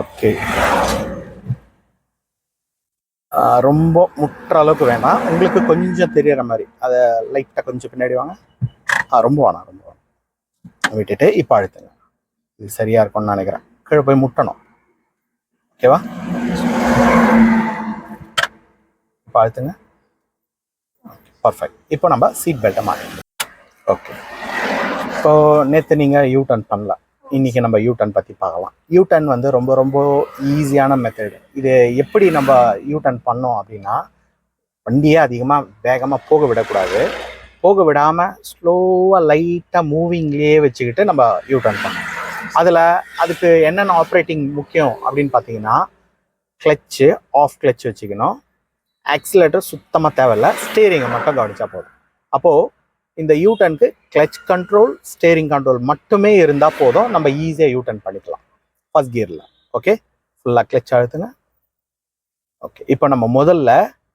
Okay ரொம்ப முட்டுற அளவுக்கு வேணாம். உங்களுக்கு கொஞ்சம் தெரியற மாதிரி. அதை லைட்டாக கொஞ்சம் பின்னாடி வாங்க. ஆ ரொம்ப வேணாம் ரொம்ப வேணாம். விட்டுட்டு இப்போ அழுத்துங்க. இது சரியாக இருக்கும்னு நினைக்கிறேன். கீழே போய் முட்டணும். ஓகேவா இப்போ அழுத்துங்க. பர்ஃபெக்ட் இப்போ நம்ம சீட் பெல்ட்டை மாட்டிக்கலாம் ஓகே இப்போ நேற்று நீங்கள் யூ டர்ன் பண்ணல. இன்றைக்கி நம்ம யூ டர்ன் பற்றி பார்க்கலாம். யூ டர்ன் வந்து ரொம்ப ரொம்ப ஈஸியான மெத்தடு இது எப்படி நம்ம யூ டர்ன் பண்ணோம் அப்படின்னா வண்டியை அதிகமாக வேகமாக போக விடக்கூடாது. போக விடாமல் ஸ்லோவாக லைட்டாக மூவிங்லேயே வச்சுக்கிட்டு நம்ம யூ டர்ன் பண்ணணும். அதில் அதுக்கு என்னென்ன ஆப்ரேட்டிங் முக்கியம் அப்படின்னு பார்த்தீங்கன்னா கிளச்சு ஆஃப் கிளச் வச்சுக்கணும். ஆக்சிலேட்டர் சுத்தமாக தேவையில்ல. ஸ்டீரிங்கை மட்டும் கவனித்தா போதும். அப்போது இந்த யூடனுக்கு கிளச் கண்ட்ரோல் ஸ்டேரிங் கண்ட்ரோல் மட்டுமே இருந்தால் போதும். நம்ம ஈஸியாக யூடன் பண்ணிக்கலாம். ஃபர்ஸ்ட் கியரில் ஓகே ஃபுல்லாக கிளச் அழுத்துங்க ஓகே இப்போ நம்ம முதல்ல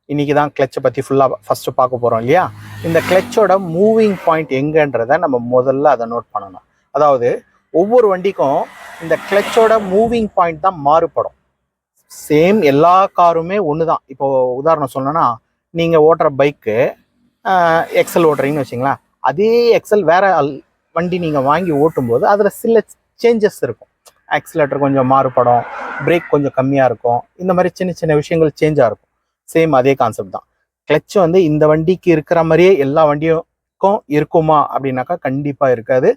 இன்னைக்கு தான் கிளச்சை பற்றி ஃபுல்லாக ஃபஸ்ட்டு பார்க்க போகிறோம் இல்லையா? இந்த கிளச்சோட மூவிங் பாயிண்ட் எங்கன்றதை நம்ம முதல்ல அதை நோட் பண்ணணும். அதாவது ஒவ்வொரு வண்டிக்கும் இந்த கிளச்சோட மூவிங் பாயிண்ட் தான் மாறுபடும். சேம் எல்லா காருமே ஒன்று தான் இப்போ உதாரணம் சொல்லணும்னா நீங்கள் ஓட்டுற பைக்கு எக்ஸல் ஓட்டுறீங்கன்னு வச்சிங்களா அதே எக்ஸல் வேறு அல்- வண்டி நீங்கள் வாங்கி ஓட்டும்போது அதில் சில சேஞ்சஸ் இருக்கும். ஆக்சிலேட்டர் கொஞ்சம் மாறுபடும் பிரேக் கொஞ்சம் கம்மியாக இருக்கும் இந்த மாதிரி சின்ன சின்ன விஷயங்கள் சேஞ்சாக இருக்கும். சேம் அதே கான்செப்ட் தான். கிளச் வந்து இந்த வண்டிக்கு இருக்கிற மாதிரியே எல்லா வண்டியும் இருக்குமா அப்படின்னாக்கா கண்டிப்பாக இருக்காது.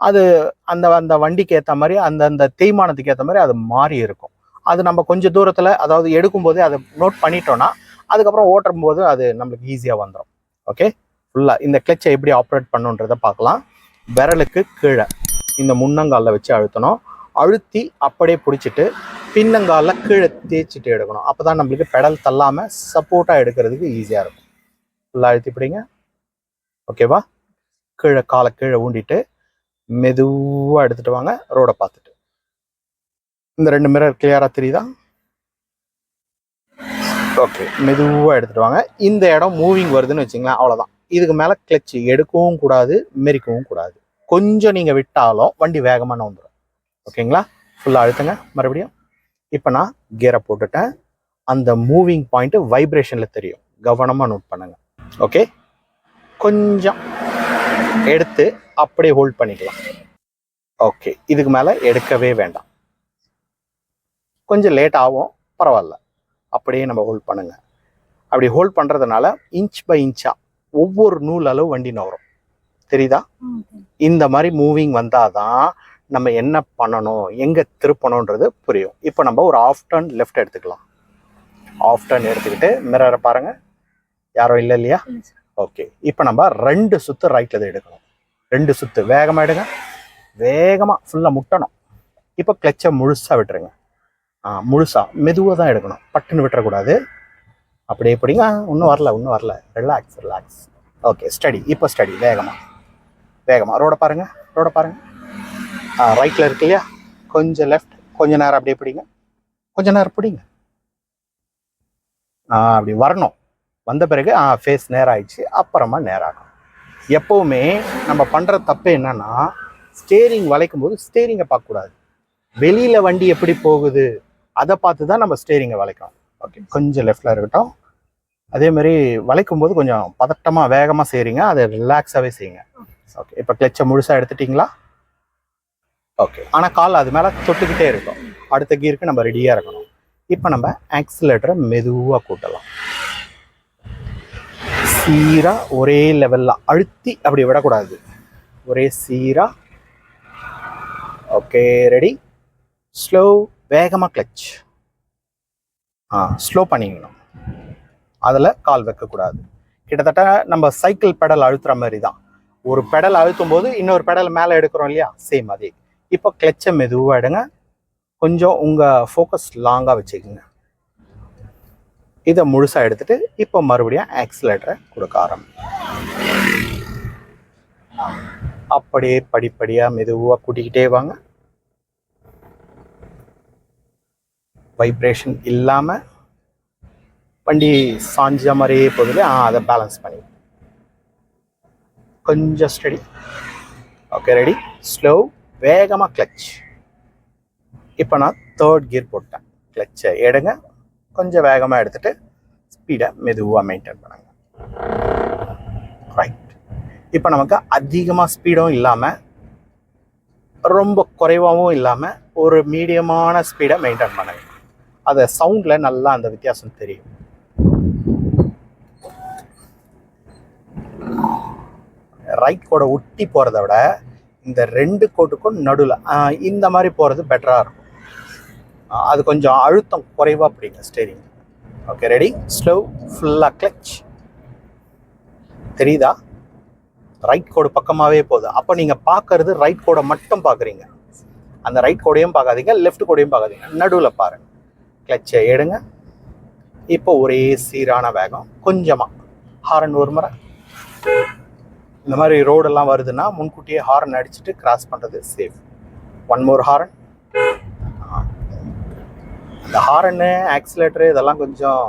அது அந்த அந்த வண்டிக்கு ஏற்ற மாதிரி அந்த அந்த தேய்மானத்துக்கு ஏற்ற மாதிரி அது மாறி இருக்கும். அது நம்ம கொஞ்சம் தூரத்தில் அதாவது எடுக்கும்போதே அதை நோட் பண்ணிட்டோம்னா அதுக்கப்புறம் ஓட்டும் போது அது நம்மளுக்கு ஈஸியாக வந்துடும் ஓகே ஃபுல்லாக இந்த கிளச்சை எப்படி ஆப்ரேட் பண்ணுன்றதை பார்க்கலாம். விரலுக்கு கீழே. இந்த முன்னங்காலில் வச்சு அழுத்தணும். அழுத்தி அப்படியே பிடிச்சிட்டு பின்னங்காலில் கீழே தேய்ச்சிட்டு எடுக்கணும். அப்போ தான் நம்மளுக்கு பெடல் தள்ளாமல் சப்போர்ட்டாக எடுக்கிறதுக்கு ஈஸியாக இருக்கும். ஃபுல்லாக அழுத்தி பிடிங்க. ஓகேவா கீழே காலை கீழே ஊண்டிட்டு மெதுவாக எடுத்துகிட்டு வாங்க. ரோடை பார்த்துட்டு. இந்த ரெண்டு மிரர் கிளியராக தெரியுதா? ஓகே மெதுவாக எடுத்துட்டு வாங்க. இந்த இடம் மூவிங் வருதுன்னு வச்சுங்களேன் அவ்வளோதான் இதுக்கு மேலே கிளச்சு எடுக்கவும் கூடாது மெரிக்கவும் கூடாது. கொஞ்சம் நீங்கள் விட்டாலும் வண்டி வேகமாக நோந்துடும் ஓகேங்களா ஃபுல்லாக அழுத்துங்க மறுபடியும். இப்போ நான் கியரை போட்டுட்டேன். அந்த மூவிங் பாயிண்ட்டு வைப்ரேஷனில் தெரியும். கவனமாக நோட் பண்ணுங்க. ஓகே கொஞ்சம் எடுத்து அப்படியே ஹோல்ட் பண்ணிக்கலாம். ஓகே இதுக்கு மேலே எடுக்கவே வேண்டாம். கொஞ்சம் லேட் ஆகும் பரவாயில்ல. அப்படியே நம்ம ஹோல்ட் பண்ணுங்க. அப்படி ஹோல்ட் பண்ணுறதுனால இன்ச் பை இன்ச்சா ஒவ்வொரு நூல் அளவு வண்டி நவரும் தெரியுதா? இந்த மாதிரி மூவிங் வந்தாதான் நம்ம என்ன பண்ணணும் எங்கே திருப்பணுன்றது புரியும். இப்போ நம்ம ஒரு ஆஃப் டர்ன் லெஃப்ட் எடுத்துக்கலாம். ஆஃப் டர்ன் எடுத்துக்கிட்டு மிரரை பாருங்க. யாரும் இல்லை இல்லையா? ஓகே இப்போ நம்ம ரெண்டு சுத்து ரைட்டில் எடுக்கணும். ரெண்டு சுத்து வேகமாக எடுங்க. வேகமாக ஃபுல்லாக முட்டணும். இப்போ கிளச்சை முழுசாக விட்டுருங்க. முழுசாக மெதுவாக தான் எடுக்கணும். பட்டுன்னு விட்டுறக்கூடாது. அப்படியே பிடிங்க. இன்னும் வரல இன்னும் வரல. ரிலாக்ஸ் ரிலாக்ஸ் ஓகே ஸ்டடி இப்போ ஸ்டடி வேகமாக வேகமாக ரோட பாருங்கள் ரோட பாருங்கள் ஆ ரைட்டில் இருக்கு இல்லையா? கொஞ்சம் லெஃப்ட் கொஞ்ச நேரம் அப்படியே பிடிங்க. கொஞ்ச நேரம் பிடிங்க. அப்படி வரணும். வந்த பிறகு ஆ ஃபேஸ் நேரம் ஆயிடுச்சு அப்புறமா நேராகும் எப்போவுமே நம்ம பண்ணுற தப்பு என்னென்னா ஸ்டேரிங் வளைக்கும் போது ஸ்டேரிங்கை பார்க்கக்கூடாது. வெளியில் வண்டி எப்படி போகுது? அதை பார்த்து தான் நம்ம ஸ்டேரிங்கை வளைக்கணும். ஓகே கொஞ்சம் லெஃப்டில் இருக்கட்டும். அதே மாதிரி வளைக்கும் போது கொஞ்சம் பதட்டமாக வேகமாக செய்கிறீங்க அதை ரிலாக்ஸாகவே செய்யுங்க. ஓகே இப்போ கிளச்சை முழுசாக எடுத்துட்டிங்களா? ஓகே ஆனால் கால் அது மேலே தொட்டுக்கிட்டே இருக்கும். அடுத்த கீருக்கு நம்ம ரெடியாக இருக்கணும். இப்போ நம்ம ஆக்சிலேட்டரை மெதுவாக கூட்டலாம். சீராக ஒரே லெவலில் அழுத்தி அப்படி விடக்கூடாது. ஒரே சீராக ஓகே ரெடி ஸ்லோ வேகமாக கிளச் ஸ்லோ பண்ணிக்கணும். அதில் கால் வைக்கக்கூடாது. கிட்டத்தட்ட நம்ம சைக்கிள் பெடல் அழுத்துற மாதிரி தான் ஒரு பெடல் அழுத்தும் போது இன்னொரு பெடல் மேலே எடுக்கிறோம் இல்லையா? சேம் அதே. இப்போ கிளச்சை மெதுவாக எடுங்க. கொஞ்சம் உங்கள் ஃபோக்கஸ் லாங்காக வச்சுக்கோங்க. இதை முழுசாக எடுத்துட்டு இப்போ மறுபடியும் ஆக்சிலேட்டரை கொடுக்க ஆரம்பி. அப்படியே படிப்படியாக மெதுவாக கூட்டிக்கிட்டே வாங்க. வைப்ரேஷன் இல்லாமல் வண்டி சாஞ்ச மாதிரியே போதில் ஆ அதை பேலன்ஸ் பண்ணி. கொஞ்சம் ஸ்டடி ஓகே ரெடி ஸ்லோ வேகமாக கிளச் இப்போ நான் தேர்ட் கியர் போட்டேன். கிளச்சை எடுங்க. கொஞ்சம் வேகமாக எடுத்துட்டு ஸ்பீடை மெதுவாக மெயின்டைன் பண்ணுங்க. ரைட் இப்போ நமக்கு அதிகமாக ஸ்பீடும் இல்லாமல் ரொம்ப குறைவாகவும் இல்லாமல் ஒரு மீடியமான ஸ்பீடை மெயின்டைன் பண்ணுங்க. அதை சவுண்டில் நல்லா அந்த வித்தியாசம் தெரியும். ரைட் கோடை ஒட்டி போகிறத விட இந்த ரெண்டு கோட்டுக்கும் நடுவில் இந்த மாதிரி போகிறது பெட்டராக இருக்கும். அது கொஞ்சம் அழுத்தம் குறைவாக பிடிங்க ஸ்டேரிங் ஓகே ரெடி ஸ்லோ ஃபுல்லாக கிளச் தெரியுதா? ரைட் கோடு பக்கமாகவே போகுது. அப்போ நீங்கள் பார்க்கறது ரைட் கோடை மட்டும் பார்க்குறீங்க அந்த ரைட் கோடையும் பார்க்காதீங்க லெஃப்ட் கோடையும் பார்க்காதீங்க நடுவில் பாருங்க. கிளச்சை எடுங்க. இப்போ ஒரே சீரான வேகம். கொஞ்சமாக ஹாரன் ஒரு முறை. இந்த மாதிரி ரோடெல்லாம் வருதுன்னா முன்கூட்டியே ஹாரன் அடிச்சுட்டு கிராஸ் பண்ணுறது சேஃப் ஒன் மோர் ஹாரன் அந்த ஹாரனு ஆக்சிலேட்டரு இதெல்லாம் கொஞ்சம்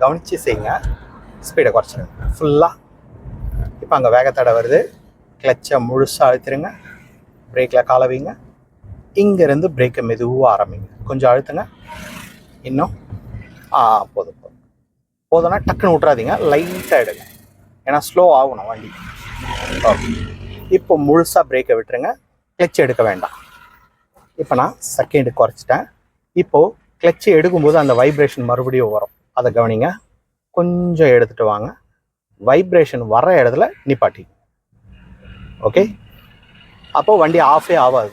கவனித்து செய்யுங்க. ஸ்பீடை குறைச்சிருங்க. ஃபுல்லாக இப்போ அங்கே வேகத்தடை வருது. கிளச்சை முழுசாக அழுத்திருங்க. பிரேக்கில் கால வைங்க. இங்கேருந்து பிரேக்கை மெதுவாக ஆரம்பிங்க. கொஞ்சம் அழுத்துங்க. இன்னும் ஆ போதும் போதும். போதும்னா டக்குன்னு விட்றாதீங்க லைட்டாக எடுங்க. ஏன்னா ஸ்லோ ஆகணும் வண்டி. ஓகே இப்போ முழுசாக பிரேக்கை விட்டுருங்க. கிளச் எடுக்க வேண்டாம். இப்போ நான் செகண்டு குறைச்சிட்டேன். இப்போது கிளச்சு எடுக்கும்போது அந்த வைப்ரேஷன் மறுபடியும் வரும். அதை கவனிங்க. கொஞ்சம் எடுத்துகிட்டு வாங்க. வைப்ரேஷன் வர இடத்துல நிப்பாட்டி. ஓகே அப்போ வண்டி ஆஃபே ஆகாது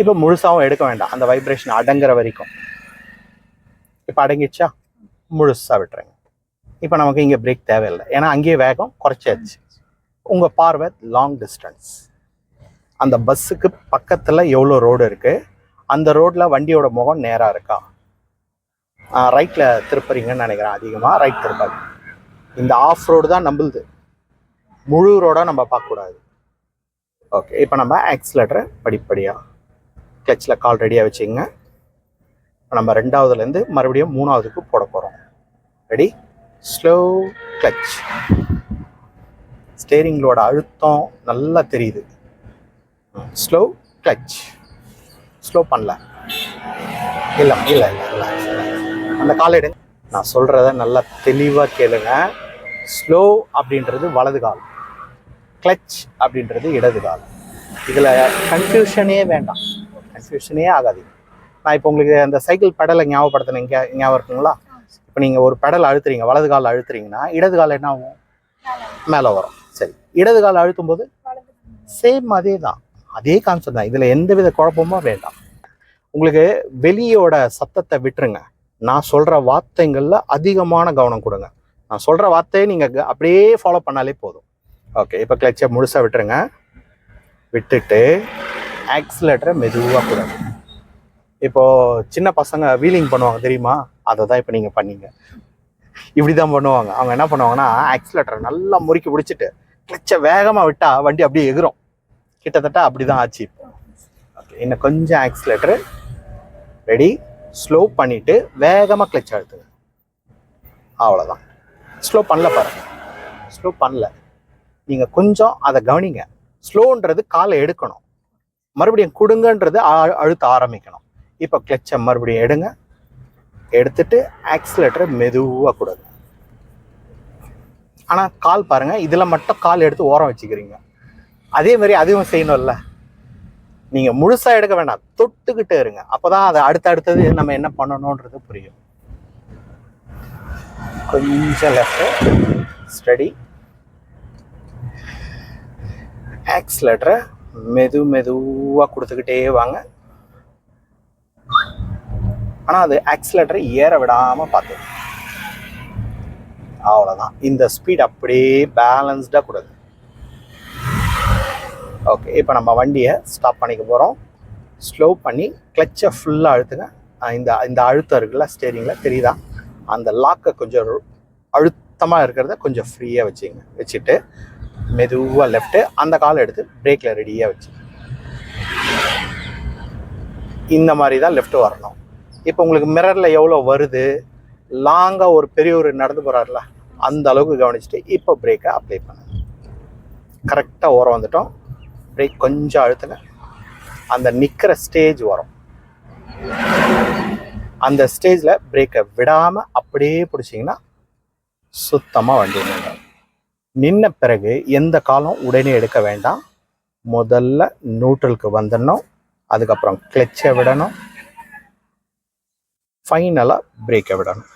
இப்போ முழுசாகவும் எடுக்க வேண்டாம். அந்த வைப்ரேஷன் அடங்குற வரைக்கும். இப்போ அடங்கிடுச்சா? முழுசாக விட்டுருங்க. இப்போ நமக்கு இங்கே பிரேக் தேவையில்லை. ஏன்னா அங்கேயே வேகம் குறைச்சாச்சு. உங்கள் பார்வை லாங் டிஸ்டன்ஸ் அந்த பஸ்ஸுக்கு பக்கத்தில் எவ்வளோ ரோடு இருக்குது அந்த ரோட்டில் வண்டியோட முகம் நேராக இருக்கா? ரைட்டில் திருப்புறீங்கன்னு நினைக்கிறேன் அதிகமாக ரைட் திருப்பாது இந்த ஆஃப் ரோடு தான் நம்புது. முழு ரோடாக நம்ம பார்க்கக்கூடாது. ஓகே இப்போ நம்ம ஆக்சிலேட்டரை படிப்படியாக கிளச்சில் கால் ரெடியாக வச்சுங்க நம்ம ரெண்டாவதுலேருந்து மறுபடியும் மூணாவதுக்கு போட போகிறோம் ரெடி ஸ்லோ கிளச் ஸ்டேரிங்களோட அழுத்தம் நல்லா தெரியுது. ஸ்லோ கிளச் ஸ்லோ பண்ணல. இல்லை இல்லை இல்லை இல்லை அந்த கால் எடுங்க. நான் சொல்கிறத நல்லா தெளிவாக கேளுங்க. ஸ்லோ அப்படின்றது வலது கால். கிளச் அப்படின்றது இடது கால். இதில் கன்ஃபியூஷனே வேண்டாம். கன்ஃபியூஷனே ஆகாது. நான் இப்போ உங்களுக்கு அந்த சைக்கிள் பெடலை ஞாபகப்படுத்தினேன் இங்கே ஞாபகம் இருக்குங்களா? இப்போ நீங்கள் ஒரு பெடல் அழுத்துறீங்க வலது கால் அழுத்துறீங்கன்னா இடது கால் என்ன ஆகும்? மேலே வரும். சரி. இடது கால் அழுத்தும் போது சேம் அதே தான் அதே கான்செப்ட் தான். இதில் எந்த வித குழப்பமும் வேண்டாம். உங்களுக்கு வெளியோட சத்தத்தை விட்டுருங்க. நான் சொல்கிற வார்த்தைங்களில் அதிகமான கவனம் கொடுங்க. நான் சொல்கிற வார்த்தையை நீங்கள் அப்படியே ஃபாலோ பண்ணாலே போதும். ஓகே இப்போ கிளச்சை முழுசாக விட்டுருங்க. விட்டுட்டு ஆக்சிலேட்டரை மெதுவாக கூடாது இப்போது சின்ன பசங்க வீலிங் பண்ணுவாங்க தெரியுமா? அதை தான் இப்போ நீங்கள் பண்ணீங்க. இப்படி தான் பண்ணுவாங்க. அவங்க என்ன பண்ணுவாங்கன்னா ஆக்சிலேட்டரை நல்லா முறுக்கி பிடிச்சிட்டு கிளச்சை வேகமாக விட்டால் வண்டி அப்படியே எகிரும். கிட்டத்தட்ட அப்படி தான் ஆச்சு இப்போ. ஓகே இன்னும் கொஞ்சம் ஆக்சிலேட்டரு ரெடி ஸ்லோ பண்ணிவிட்டு வேகமாக கிளச் அழுத்துங்க. அவ்வளோதான் ஸ்லோ பண்ணல பாருங்க. ஸ்லோ பண்ணல. நீங்கள் கொஞ்சம் அதை கவனிங்க. ஸ்லோன்றது காலை எடுக்கணும். மறுபடியும் கொடுங்கன்றது அழுத்த ஆரம்பிக்கணும். இப்போ கிளச்சை மறுபடியும் எடுங்க. எடுத்துட்டு ஆக்சிலேட்டரை மெதுவாக கொடுங்க. ஆனால் கால் பாருங்கள் இதில் மட்டும் கால் எடுத்து ஓரம் வச்சுக்கிறீங்க. அதே மாதிரி அதுவும் செய்யணும்ல. நீங்கள் முழுசாக எடுக்க வேண்டாம் தொட்டுக்கிட்டே இருங்க. அப்போ தான் அது அடுத்த அடுத்தது நம்ம என்ன பண்ணணுன்றது புரியும். கொஞ்சம் லெஃப்ட் ஸ்டடி ஆக்சிலேட்டரை மெது மெதுவாக கொடுத்துக்கிட்டே வாங்க. ஆனால் அது ஆக்சிலேட்டரை ஏற விடாமல் பார்த்து. அவ்வளோதான் இந்த ஸ்பீட் அப்படியே பேலன்ஸ்டாக கொடுது. ஓகே இப்போ நம்ம வண்டியை ஸ்டாப் பண்ணிக்க போகிறோம் ஸ்லோ பண்ணி கிளச்சை ஃபுல்லாக அழுத்துங்க. இந்த இந்த அழுத்தம் இருக்குல்ல ஸ்டேரிங்கில் தெரியுதா? அந்த லாக்கை கொஞ்சம் அழுத்தமாக இருக்கிறத கொஞ்சம் ஃப்ரீயாக வச்சுங்க வச்சுட்டு மெதுவாக லெஃப்ட்டு அந்த காலை எடுத்து பிரேக்கில் ரெடியாக வச்சு. இந்த மாதிரி தான் லெஃப்ட் வரணும். இப்போ உங்களுக்கு மிரரில் எவ்வளோ வருது? லாங்காக ஒரு பெரியவர் நடந்து போகிறாருல அந்த அளவுக்கு கவனிச்சுட்டு இப்போ பிரேக்கை அப்ளை பண்ணுங்க. கரெக்டாக ஓரம் வந்துட்டோம். பிரேக் கொஞ்சம் அழுத்துங்க. அந்த நிற்கிற ஸ்டேஜ் வரும். அந்த ஸ்டேஜில் பிரேக்கை விடாமல் அப்படியே பிடிச்சிங்கன்னா சுத்தமாக வண்டி நின்றும் நின்ன பிறகு எந்த காலம் உடனே எடுக்க வேண்டாம். முதல்ல நியூட்ரலுக்கு வந்துடணும். அதுக்கப்புறம் கிளச்சை விடணும். ஃபைனலாக பிரேக்கை விடணும்.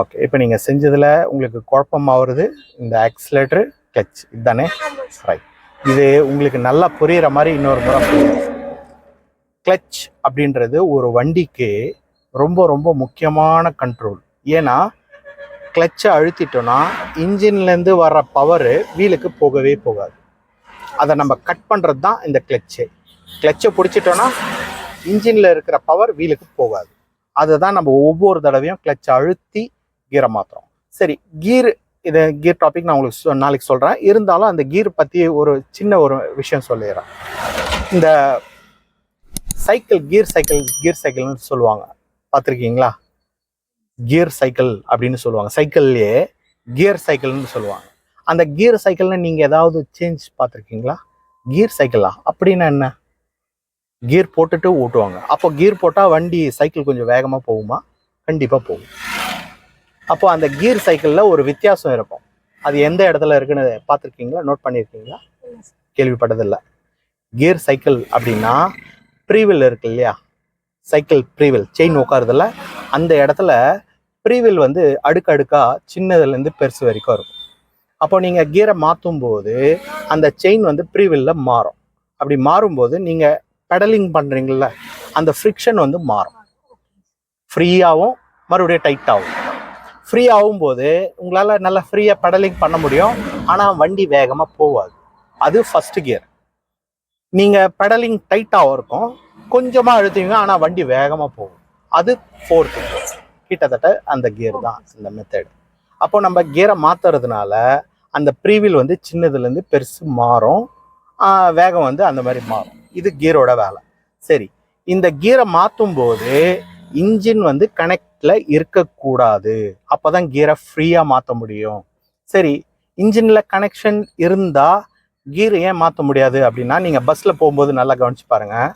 ஓகே இப்போ நீங்கள் செஞ்சதில் உங்களுக்கு குழப்பமாக வருது. இந்த ஆக்சிலேட்டரு கிளச் இதுதானே? ரைட் இது உங்களுக்கு நல்லா புரிகிற மாதிரி இன்னொரு முறை கிளச் அப்படின்றது ஒரு வண்டிக்கு ரொம்ப ரொம்ப முக்கியமான கண்ட்ரோல் ஏன்னா கிளச்சை அழுத்திட்டோன்னா இன்ஜின்லேருந்து வர்ற பவரு வீலுக்கு போகவே போகாது. அதை நம்ம கட் பண்ணுறது தான் இந்த கிளச்சு கிளச்சை பிடிச்சிட்டோன்னா இன்ஜினில் இருக்கிற பவர் வீலுக்கு போகாது. அதுதான் நம்ம ஒவ்வொரு தடவையும் கிளச்சை அழுத்தி கீரை மாற்றுறோம் சரி கீர் இதை கீர் டாபிக் நான் உங்களுக்கு சொ- நாளைக்கு சொல்கிறேன் இருந்தாலும் அந்த கீர் பற்றி ஒரு சின்ன ஒரு விஷயம் சொல்லிடுறேன். இந்த சைக்கிள் கீர் சைக்கிள் கீர் சைக்கிள்னு சொல்லுவாங்க. பார்த்துருக்கீங்களா? கியர் சைக்கிள் அப்படின்னு சொல்லுவாங்க. சைக்கிள்லேயே கியர் சைக்கிள்னு சொல்லுவாங்க. அந்த கியர் சைக்கிள்னு நீங்கள் ஏதாவது சேஞ்ச் பார்த்துருக்கீங்களா? கியர் சைக்கிளா அப்படின்னா என்ன? கியர் போட்டுட்டு ஓட்டுவாங்க. அப்போ கியர் போட்டால் வண்டி சைக்கிள் கொஞ்சம் வேகமாக போகுமா? கண்டிப்பாக போகும். அப்போ அந்த கியர் சைக்கிளில் ஒரு வித்தியாசம் இருக்கும். அது எந்த இடத்துல இருக்குன்னு பார்த்துருக்கீங்களா? நோட் பண்ணியிருக்கீங்களா கேள்விப்பட்டதில்லை. கியர் சைக்கிள் அப்படின்னா ப்ரீவில் இருக்கு இல்லையா? சைக்கிள் ப்ரீவில் செயின் உட்காருதுல அந்த இடத்துல ப்ரீவில் வந்து அடுக்கடுக்காக சின்னதுலேருந்து பெருசு வரைக்கும் இருக்கும். அப்போ நீங்கள் கியரை மாற்றும் போது அந்த செயின் வந்து ப்ரீவில்ல மாறும். அப்படி மாறும்போது நீங்கள் பெடலிங் பண்ணுறீங்கள அந்த ஃப்ரிக்ஷன் வந்து மாறும். ஃப்ரீயாகவும் மறுபடியும் டைட்டாகும் ஃப்ரீ ஆகும்போது உங்களால் நல்லா ஃப்ரீயாக பெடலிங் பண்ண முடியும் ஆனால் வண்டி வேகமாக போகாது. அது ஃபஸ்ட்டு கியர் நீங்கள் பெடலிங் டைட்டாகவும் இருக்கும் கொஞ்சமாக அழுத்துவீங்க ஆனால் வண்டி வேகமாக போகும். அது ஃபோர்த்து கிட்டத்தட்ட அந்த கியர் தான் இந்த மெத்தட் அப்போ நம்ம கியரை மாற்றுறதுனால அந்த ப்ரீவில் வந்து சின்னதுலேருந்து பெருசு மாறும். வேகம் வந்து அந்த மாதிரி மாறும். இது கியரோட வேலை. சரி இந்த கியரை மாற்றும் போது இன்ஜின் வந்து கனெக்டில் இருக்கக்கூடாது. அப்போ தான் கியரை ஃப்ரீயாக மாற்ற முடியும். சரி இன்ஜினில் கனெக்ஷன் இருந்தால் கீரை ஏன் மாற்ற முடியாது அப்படின்னா நீங்கள் பஸ்ஸில் போகும்போது நல்லா கவனிச்சு பாருங்கள்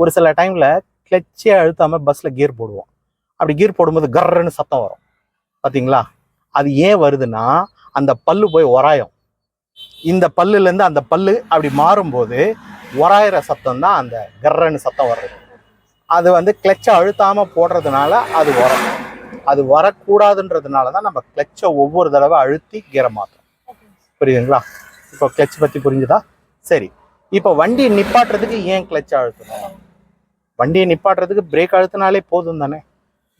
ஒரு சில டைமில் கிளச்சே அழுத்தாமல் பஸ்ஸில் கியர் போடுவோம். அப்படி கியர் போடும்போது கர்ன்னு சத்தம் வரும். பார்த்தீங்களா அது ஏன் வருதுன்னா அந்த பல்லு போய் உராயும். இந்த பல்லுலேருந்து அந்த பல்லு அப்படி மாறும்போது உராயிற சத்தம் தான் அந்த கர்ரன்னு சத்தம் வர்றது. அது வந்து கிளச்சை அழுத்தாமல் போடுறதுனால அது வரும் அது வரக்கூடாதுன்றதுனால தான் நம்ம கிளச்சை ஒவ்வொரு தடவை அழுத்தி கீரை மாற்றோம் புரியுதுங்களா? இப்போ கிளச் பற்றி புரிஞ்சுதா? சரி. இப்போ வண்டி நிப்பாட்டுறதுக்கு ஏன் கிளச்சை அழுத்தணும்? வண்டியை நிப்பாட்டுறதுக்கு பிரேக் அழுத்தினாலே போதும் தானே?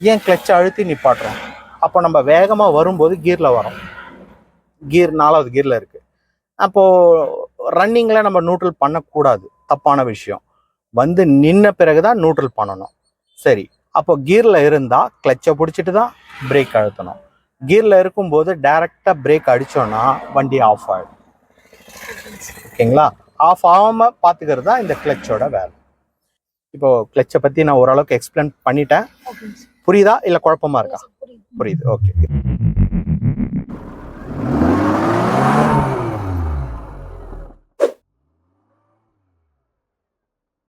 ஏன் கிளச்சை அழுத்தி நிப்பாட்டுறோம்? அப்போ நம்ம வேகமாக வரும்போது கீரில் வரோம். கீர் நாலாவது கீரில் இருக்குது அப்போது ரன்னிங்கில் நம்ம நியூட்ரல் பண்ணக்கூடாது. தப்பான விஷயம். வந்து நின்ன பிறகு தான் நியூட்ரல் பண்ணணும். சரி. அப்போ கீரில் இருந்தால் கிளச்சை பிடிச்சிட்டு தான் பிரேக் அழுத்தணும். கீரில் இருக்கும்போது டைரெக்டாக பிரேக் அடித்தோன்னா வண்டி ஆஃப் ஆகிடும் ஓகேங்களா? ஆஃப் ஆகாமல் பார்த்துக்கிறது தான் இந்த கிளச்சோட வேலை. இப்போ கிளச்சை பற்றி நான் ஓரளவுக்கு எக்ஸ்பிளைன் பண்ணிட்டேன். புரியுதா? இல்லை குழப்பமா இருக்கா? புரியுது. ஓகே